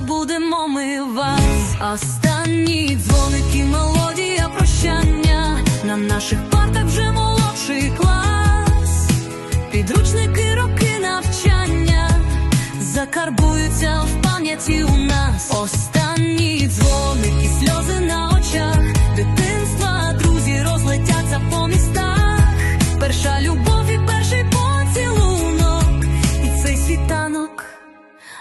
забудемо ми вас. Останні дзвоники, мелодія прощання. На наших партах вже молодший клас. Підручники, роки навчання закарбуються в пам'яті у нас. Останні дзвоники, сльози на очах,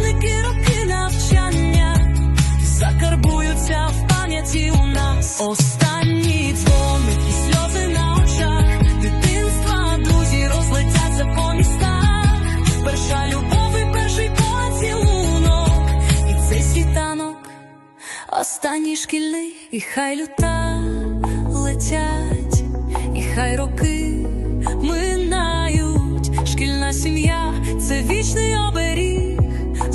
Підручники, роки навчання закарбуються в пам'яті у нас. Останні дзвоники, сльози на очах, дитинства, друзі розлетяться по містах. Перша любов і перший поцілунок, і цей світанок. Останній шкільний, і хай люта летять, і хай роки минають. Шкільна сім'я це вічний оберіг,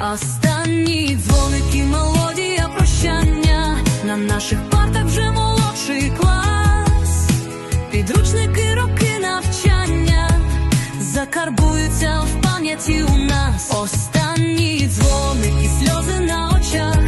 Останні дзвоники, мелодія прощання. На наших партах вже молодший клас. Підручники, роки навчання закарбуються в пам'яті у нас. Останні дзвоники, сльози на очах,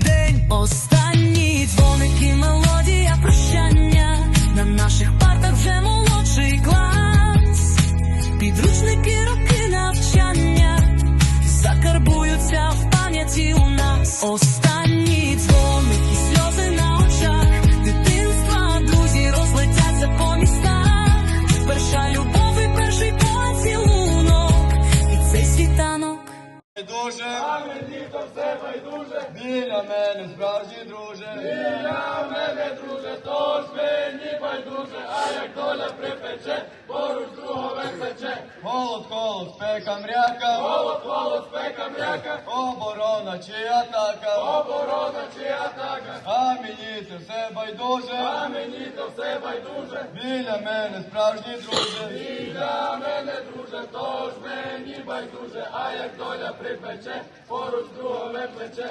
у нас. Останні дзвоники, сльози на очах, дитинства, друзі розлетяться по містах. Перша любов і перший поцілунок, і цей світанок. Дуже, а мені то все байдуже. Біля мене справжній друже. Біля мене, друже, тож мені байдуже, а як доля припече, поруч другове пече. Голод, холод, спека мряка. Мряка. Оборона чи атака. Оборона чи атака. А мені це все байдуже. А мені це все байдуже. Біля мене справжні друже. Біля мене, друже, тож мені байдуже, а як доля припече, поруч другого плече.